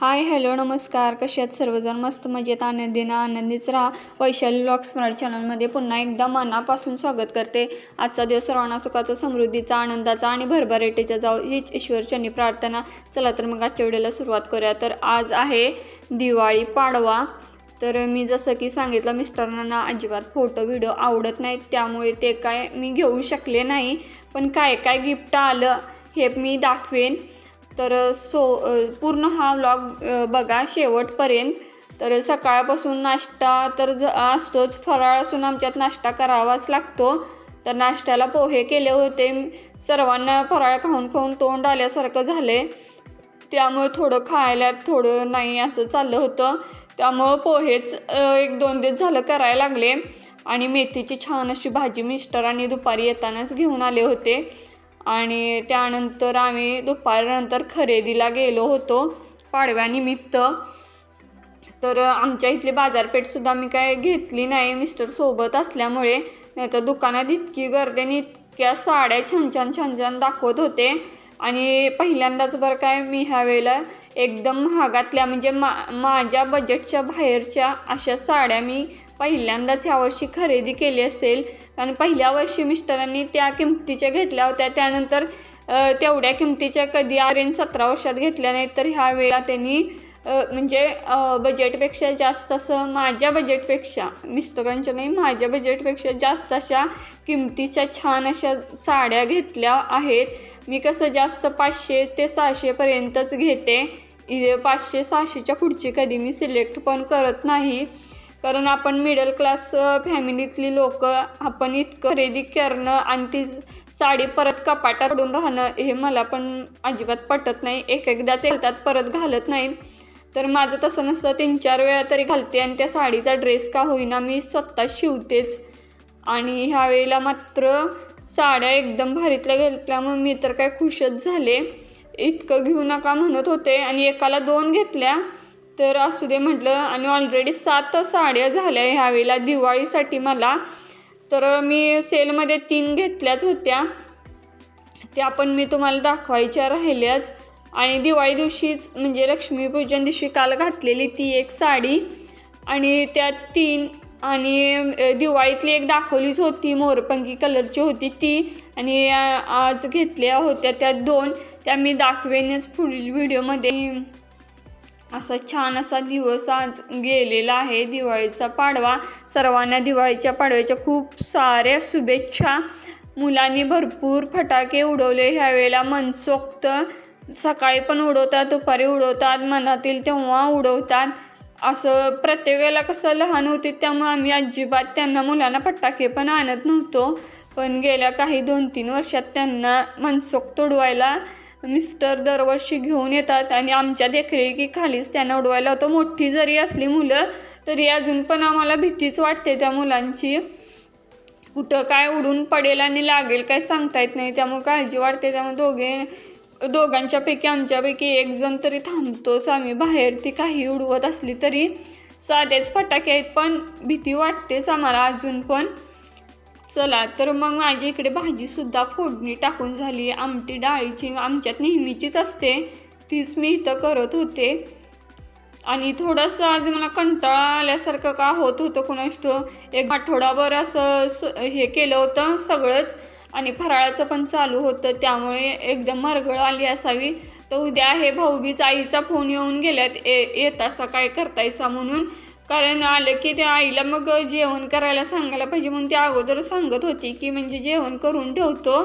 Hi hello नमस्कार. कसे आहेत सर्वजण? मस्त मजेत आनंदीनं आनंदीच राहा. वैशाली ब्लॉग स्मरण चॅनलमध्ये पुन्हा एकदा मनापासून स्वागत करते. आजचा दिवस सर्वांना सुखाचा समृद्धीचा आनंदाचा आणि भरभराटीचा जाऊ हीच ईश्वरचरणी प्रार्थना. चला तर मग आजच्या व्हिडिओला सुरुवात करूया. तर आज आहे दिवाळी पाडवा. तर मी जसं की सांगितलं मिस्टरांना अजिबात फोटो व्हिडिओ आवडत नाहीत. त्यामुळे ते काय मी घेऊ शकले नाही. पण काय काय गिफ्ट आलं हे मी दाखवेन. तर सो पूर्ण हा व्लॉग बघा शेवटपर्यंत. तर सकाळपासून नाश्ता तर ज असतोच. फराळ असून आमच्यात नाश्ता करावाच लागतो. तर नाश्त्याला पोहे केले होते. सर्वांना फराळ खाऊन खाऊन तोंड आल्यासारखं झाले. त्यामुळे थोडं खायला थोडं नाही असं चाललं होतं. त्यामुळं पोहेच एक दोन दिवस झालं करायला लागले. आणि मेथीची छान अशी भाजी मिस्टरांनी दुपारी येतानाच घेऊन आले होते. आणि त्यानंतर आम्ही दुपारनंतर खरेदीला गेलो होतो पाडव्यानिमित्त तर आमच्या इथली बाजारपेठसुद्धा मी काय घेतली नाही मिस्टर सोबत असल्यामुळे. नाही तर दुकानात इतकी गर्दी आणि इतक्या साड्या छान छान छान छान दाखवत होते. आणि पहिल्यांदाच बरं काय मी ह्या वेळेला एकदम महागातल्या म्हणजे मा माझ्या बजेटच्या बाहेरच्या अशा साड्या मी पहिल्यांदाच यावर्षी खरेदी केली असेल. कारण पहिल्या वर्षी मिस्टरांनी त्या किमतीच्या घेतल्या होत्या. त्यानंतर तेवढ्या किमतीच्या कधी आरेन सतरा वर्षात घेतल्या नाहीत. तर ह्या वेळा त्यांनी म्हणजे बजेटपेक्षा जास्त असं माझ्या बजेटपेक्षा मिस्टरांच्या नाही माझ्या बजेटपेक्षा जास्त अशा किमतीच्या छान अशा साड्या घेतल्या आहेत. मी कसं जास्त पाचशे ते सहाशेपर्यंतच घेते. पाचशे सहाशेच्या पुढची कधी मी सिलेक्ट पण करत नाही. कारण आपण मिडल क्लास फॅमिलीतली लोक आपण इतकं खरेदी करणं आणि ती साडी परत कपाटात पडून राहणं हे मला पण अजिबात पटत नाही. एक एकदाच येतात परत घालत नाहीत तर माझं तसं नसतं. तीन चार वेळा तरी घालते आणि त्या साडीचा ड्रेस का होईना मी स्वतः शिवतेच. आणि ह्या वेळेला मात्र साड्या एकदम भारीतल्या घेतल्यामुळे मी तर काय खुशच झाले. इतकं घेऊ नका म्हणत होते आणि एकाला दोन घेतल्या. तर असू दे म्हटलं आणि ऑलरेडी सात साड्या झाल्या ह्यावेळेला दिवाळीसाठी मला. तर मी सेलमध्ये तीन घेतल्याच होत्या. त्या पण मी तुम्हाला दाखवायच्या राहिल्याच. आणि दिवाळी दिवशीच म्हणजे लक्ष्मीपूजन दिवशी काल घातलेली ती एक साडी. आणि त्या तीन आणि दिवाळीतली एक दाखवलीच होती मोरपंगी कलरची होती ती. आणि आज घेतल्या होत्या त्या दोन. त्या मी दाखवेनच पुढील व्हिडिओमध्ये असा छान असा दिवस आज गेलेला आहे. दिवाळीचा पाडवा सर्वांना दिवाळीच्या पाडव्याच्या खूप साऱ्या शुभेच्छा. मुलांनी भरपूर फटाके उडवले. ह्यावेळेला मनसोक्त सकाळी पण उडवतात दुपारी उडवतात मनातील तेव्हा उडवतात. असं प्रत्येकाला कसं लहान होते त्यामुळे आम्ही अजिबात त्यांना मुलांना फटाके पण आणत नव्हतो. पण गेल्या काही दोन तीन वर्षात त्यांना मनसोक्त उडवायला मिस्टर दरवर्षी घेऊन येतात आणि आमच्या देखरेखीखालीच त्यांना उडवायला होतं मोठी जरी असली मुलं तरी अजून पण आम्हाला भीतीच वाटते त्या मुलांची. कुठं काय उडून पडेल आणि लागेल काय सांगता येत नाही. त्यामुळे काळजी वाटते त्यामुळे दोघे दोघांच्यापैकी आमच्यापैकी एक जण तरी थांबतोच आम्ही. बाहेर ती काही उडवत असली तरी साधेच फटाके आहेत पण भीती वाटतेच आम्हाला अजून पण. चला तर मग माझी इकडे भाजीसुद्धा फोडणी टाकून झाली. आमटी डाळीची आमच्यात नेहमीचीच असते. तीच मी इथं करत होते. आणि थोडंसं आज मला कंटाळा आल्यासारखं का होत होतं कुणास एक आठवडाभर असं स- हे केलं होतं सगळंच. आणि फराळाचं पण चालू होतं. त्यामुळे एकदम मरगळ आली असावी. तर उद्या आहे भाऊबीज आईचा फोन येऊन गेल्यात. ए येतासा काय करतायसा म्हणून? कारण आलं की त्या आईला मग जेवण करायला सांगायला पाहिजे म्हणून ती अगोदर सांगत होती की म्हणजे जेवण करून ठेवतो.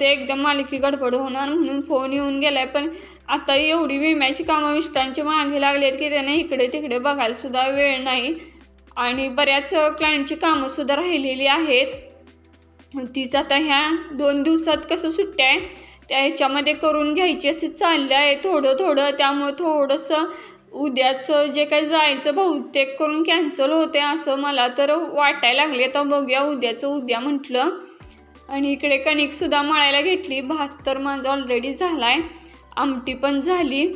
ते एकदम मालकी गडबड होणार म्हणून फोन येऊन गेलाय. पण आता एवढी विम्याची कामं मिस्टरांची मागे लागलेत की त्यांना इकडे तिकडे बघायला सुद्धा वेळ नाही. आणि बऱ्याच क्लायंटची कामंसुद्धा राहिलेली आहेत. तीच आता ह्या दोन दिवसात कसं सुट्ट्या आहे? त्या ह्याच्यामध्ये करून घ्यायची असे चाललं आहे थोडं थोडं. त्यामुळं थोडंसं उद्याचं जे काही जायचं बहुतेक करून कॅन्सल होते असं मला तर वाटायला लागले तर बघूया उद्याचं उद्या म्हटलं. आणि इकडे कणिकसुद्धा मळायला घेतली. भात तर माझा ऑलरेडी झाला आहे आमटी पण झाली.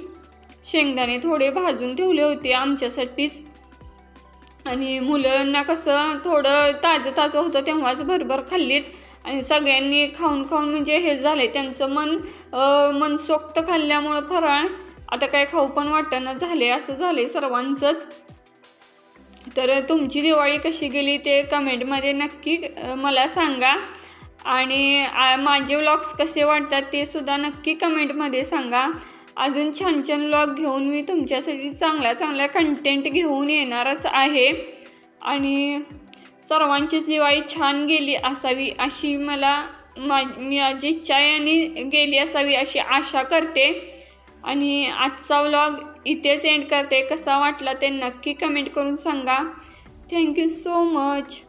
शेंगदाणे थोडे भाजून ठेवले होते आमच्यासाठीच. आणि मुलांना कसं थोडं ताजं ताजं होतं तेव्हाच भरभर खाल्लीत. आणि सगळ्यांनी खाऊन खाऊन म्हणजे हे झाले त्यांचं मन मनसोक्त खाल्ल्यामुळं फराळ आता काय खाऊ पण वाटणं झाले असं झाले सर्वांचंच. तर तुमची दिवाळी कशी गेली ते कमेंटमध्ये नक्की मला सांगा. आणि माझे व्लॉग्स कसे वाटतात ते सुद्धा नक्की कमेंटमध्ये सांगा. अजून छान छान व्लॉग घेऊन मी तुमच्यासाठी चांगल्या चांगल्या कंटेंट घेऊन येणारच आहे. आणि सर्वांचीच दिवाळी छान गेली असावी अशी मला माझी इच्छा आहे आणि गेली असावी अशी आशा करते. आणि आजचा व्लॉग इथेच एंड करते. कसा वाटला ते नक्की कमेंट करून सांगा. Thank you so much